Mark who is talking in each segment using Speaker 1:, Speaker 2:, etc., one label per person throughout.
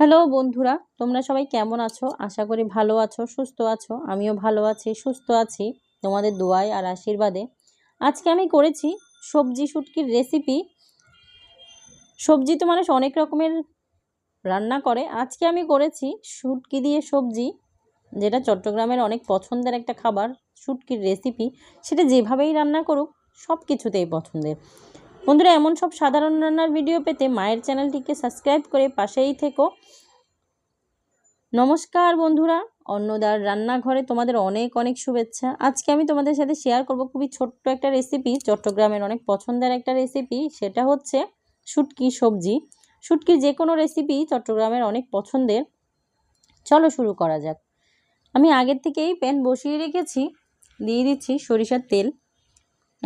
Speaker 1: Hello বন্ধুরা, তোমরা সবাই কেমন আছো? আশা করি ভালো আছো, সুস্থ আছো। আমিও ভালো আছি, সুস্থ আছি। তোমাদের দোয়ায় আর আশীর্বাদে। আজকে আমি করেছি সবজি শুটকির রেসিপি সবজি তো মানুষ অনেক রকমের রান্না করে। আজকে আমি করেছি শুটকি দিয়ে সবজি, যেটা চট্টগ্রামের অনেক পছন্দের একটা খাবার, শুটকির রেসিপি সেটা যেভাবেই রান্না করুক সব কিছুতেই পছন্দের। বন্ধুরা, এমন সব সাধারণ রান্নার ভিডিও পেতে মায়ের চ্যানেলটিকে সাবস্ক্রাইব করে পাশেই থেকো। নমস্কার বন্ধুরা, অন্নদার রান্নাঘরে তোমাদের অনেক অনেক শুভেচ্ছা। আজকে আমি তোমাদের সাথে শেয়ার করব খুবই ছোট্ট একটা রেসিপি চট্টগ্রামের অনেক পছন্দের একটা রেসিপি সেটা হচ্ছে শুটকি সবজি। শুটকির যে কোনো রেসিপি চট্টগ্রামের অনেক পছন্দের। চলো শুরু করা যাক। আমি আগের থেকেই প্যান বসিয়ে রেখেছি। দিয়ে দিচ্ছি সরিষার তেল।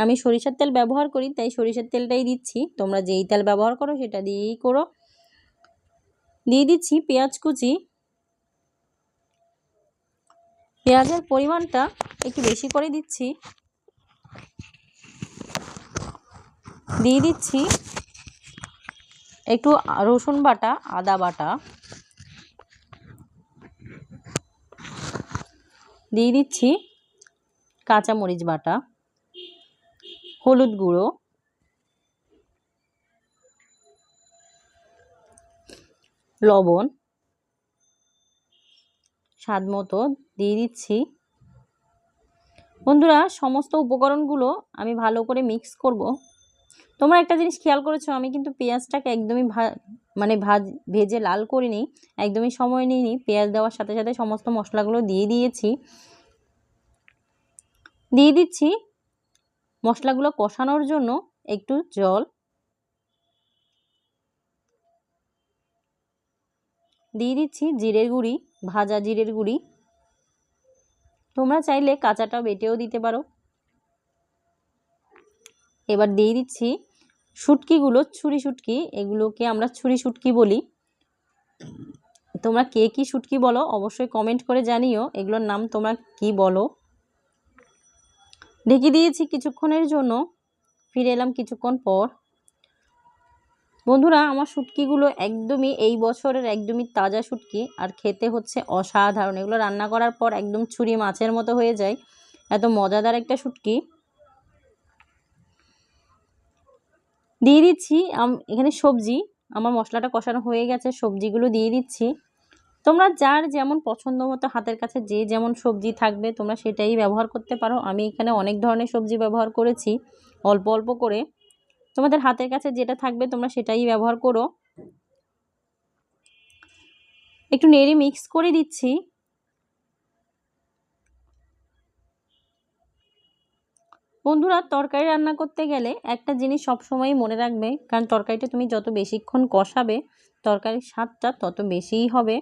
Speaker 1: আমি সরিষার তেল ব্যবহার করি, তাই সরিষার তেলটাই দিচ্ছি। তোমরা যেই তেল ব্যবহার করো সেটা দিয়েই করো। দিয়ে দিচ্ছি পেঁয়াজ কুচি। পেঁয়াজের পরিমাণটা একটু বেশি করে দিচ্ছি। দিয়ে দিচ্ছি একটু রসুন বাটা, আদা বাটা। দিয়ে দিচ্ছি কাঁচামরিচ বাটা। হলুদ গুঁড়ো। লবণ। স্বাদ মতো দিয়ে দিচ্ছি। বন্ধুরা, সমস্ত উপকরণগুলো আমি ভালো করে মিক্স করব। তোমরা একটা জিনিস খেয়াল করেছ, আমি কিন্তু পেঁয়াজটাকে একদমই মানে ভাজ, ভেজে লাল করিনি, একদমই সময় নিইনি। পেঁয়াজ দেওয়ার সাথে সাথে সমস্ত মশলাগুলো দিয়ে দিয়েছি। দিয়ে দিচ্ছি মশলাগুলো কষানোর জন্য একটু জল দিয়ে দিচ্ছি জিরের গুঁড়ি, ভাজা জিরের গুঁড়ি। তোমরা চাইলে কাঁচাটা বেটেও দিতে পারো। এবার দিয়ে দিচ্ছি শুটকিগুলো, ছুরি শুটকি। এগুলোকে আমরা ছুরি শুটকি বলি। তোমরা কে কী শুটকি বলো অবশ্যই কমেন্ট করে জানিও। এগুলোর নাম তোমরা কি বলো? ঢেকে দিয়েছি কিছুক্ষণের জন্য। ফিরে এলাম কিছুক্ষণ পর। বন্ধুরা, আমার শুটকিগুলো একদমই এই বছরের একদমই তাজা শুটকি আর খেতে হচ্ছে অসাধারণ। এগুলো রান্না করার পর একদম ছুরি মাছের মতো হয়ে যায়। এত মজাদার একটা শুটকি। দিয়ে দিচ্ছি এখানে সবজি। আমার মশলাটা কষানো হয়ে গেছে, সবজিগুলো দিয়ে দিচ্ছি। তোমরা যার যেমন পছন্দ মতো হাতের কাছে যে যেমন সবজি থাকবে, তোমরা সেটাই ব্যবহার করতে পারো। আমি এখানে অনেক ধরনের সবজি ব্যবহার করেছি। অল্প অল্প করে। তোমাদের হাতের কাছে যেটা থাকবে, তোমরা সেটাই ব্যবহার করো। একটু নেড়ে মিক্স করে দিচ্ছি। বন্ধুরা, তরকারি রান্না করতে গেলে একটা জিনিস সবসময়ই মনে রাখবে, কারণ তরকারিটা তুমি যত বেশিক্ষণ কষাবে, তরকারির স্বাদটা তত বেশিই হবে।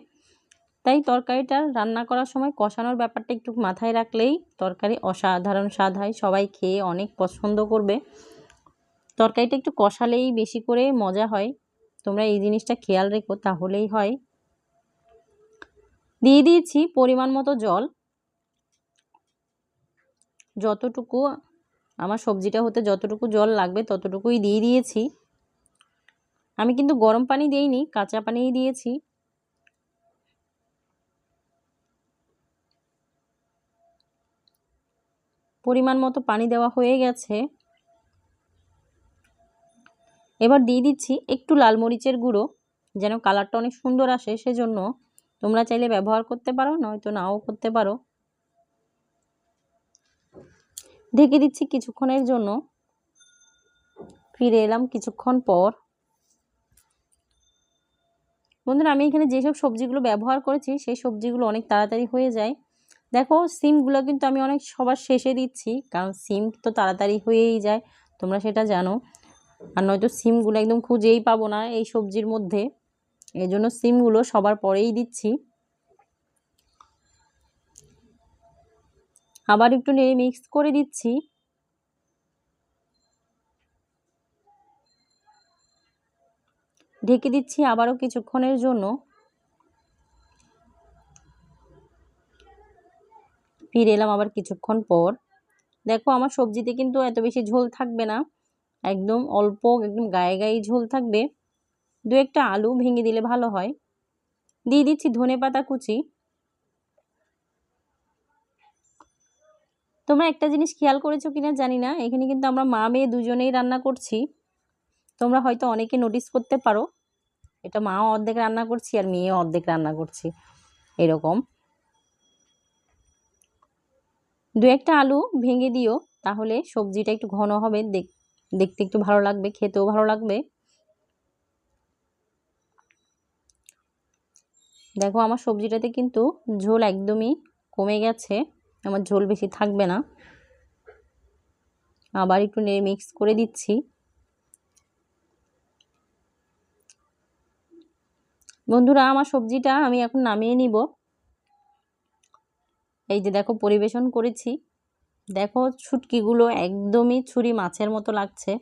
Speaker 1: তাই তরকারিটা রান্না করার সময় কষানোর ব্যাপারটা একটু মাথায় রাখলেই তরকারি অসাধারণ স্বাদ হয়, সবাই খেয়ে অনেক পছন্দ করবে। তরকারিটা একটু কষালেই বেশি করে মজা হয়। তোমরা এই জিনিসটা খেয়াল রেখো, তাহলেই হয়। দিয়ে দিয়েছি পরিমাণ মতো জল। যতটুকু আমার সবজিটা হতে যতটুকু জল লাগবে ততটুকুই দিয়ে দিয়েছি। আমি কিন্তু গরম পানি দিইনি, কাঁচা পানিই দিয়েছি। পরিমাণ মতো পানি দেওয়া হয়ে গেছে। এবার দিয়ে দিচ্ছি একটু লাল মরিচের গুঁড়ো, যেন কালারটা অনেক সুন্দর আসে, সেজন্য তোমরা চাইলে ব্যবহার করতে পারো, নয়তো নাও করতে পারো। ঢেকে দিচ্ছি কিছুক্ষণের জন্য। ফিরে এলাম কিছুক্ষণ পর। বন্ধুরা, আমি এখানে যেসব সবজিগুলো ব্যবহার করেছি, সেই সবজিগুলো অনেক তাড়াতাড়ি হয়ে যায়। দেখো, সিমগুলো কিন্তু আমি অনেক সবার শেষে দিচ্ছি, কারণ সিম তো তাড়াতাড়ি হয়েই যায়, তোমরা সেটা জানো। আর নয়তো সিমগুলো একদম খুঁজেই পাবো না এই সবজির মধ্যে। এই জন্য সিমগুলো সবার পরেই দিচ্ছি। আবার একটু নেড়ে মিক্স করে দিচ্ছি। ঢেকে দিচ্ছি আবারও কিছুক্ষণের জন্য। ফিরে এলাম আবার কিছুক্ষণ পর। দেখো আমার সবজিতে কিন্তু এত বেশি ঝোল থাকবে না। একদম অল্প, একদম গায়ে গায়ে ঝোল থাকবে। দু একটা আলু ভেঙে দিলে ভালো হয়। দিয়ে দিচ্ছি ধনে পাতা কুচি। তোমরা একটা জিনিস খেয়াল করেছ কিনা জানি না। এখানে কিন্তু আমরা মা মেয়ে দুজনেই রান্না করছি। তোমরা হয়তো অনেকে নোটিস করতে পারো। এটা মাও অর্ধেক রান্না করছি আর মেয়েও অর্ধেক রান্না করছি। এরকম। দু একটা আলু ভেঙে দিও, তাহলে সবজিটা একটু ঘন হবে দেখতে একটু ভালো লাগবে, খেতেও ভালো লাগবে। দেখো, আমার সবজিটাতে কিন্তু ঝোল একদমই কমে গেছে, আমার ঝোল বেশি থাকবে না। আবার একটু নেড়ে মিক্স করে দিচ্ছি। বন্ধুরা, আমার সবজিটা আমি এখন নামিয়ে নিব। এই যে দেখো পরিবেশন করেছি। দেখো ছুটকিগুলো একদমই ছুরি মাছের মতো লাগছে।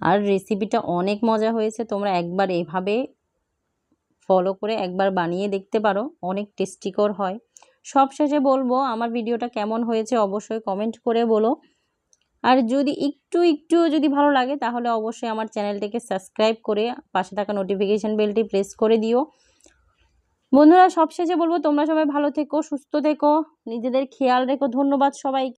Speaker 1: আর রেসিপিটা অনেক মজা হয়েছে। তোমরা একবার এভাবে ফলো করে একবার বানিয়ে দেখতে পারো। অনেক টেস্টিকর হয়। সব শেষে বলব, আমার ভিডিওটা কেমন হয়েছে অবশ্যই কমেন্ট করে বলো। আর যদি একটু একটু যদি ভালো লাগে, তাহলে অবশ্যই আমার চ্যানেলটিকে সাবস্ক্রাইব করে পাশে থাকা নোটিফিকেশান বেলটি প্রেস করে দিও। বন্ধুরা সবশেষে বলব তোমরা সবাই ভালো থেকো সুস্থ থেকো নিজেদের খেয়াল রেখো ধন্যবাদ সবাই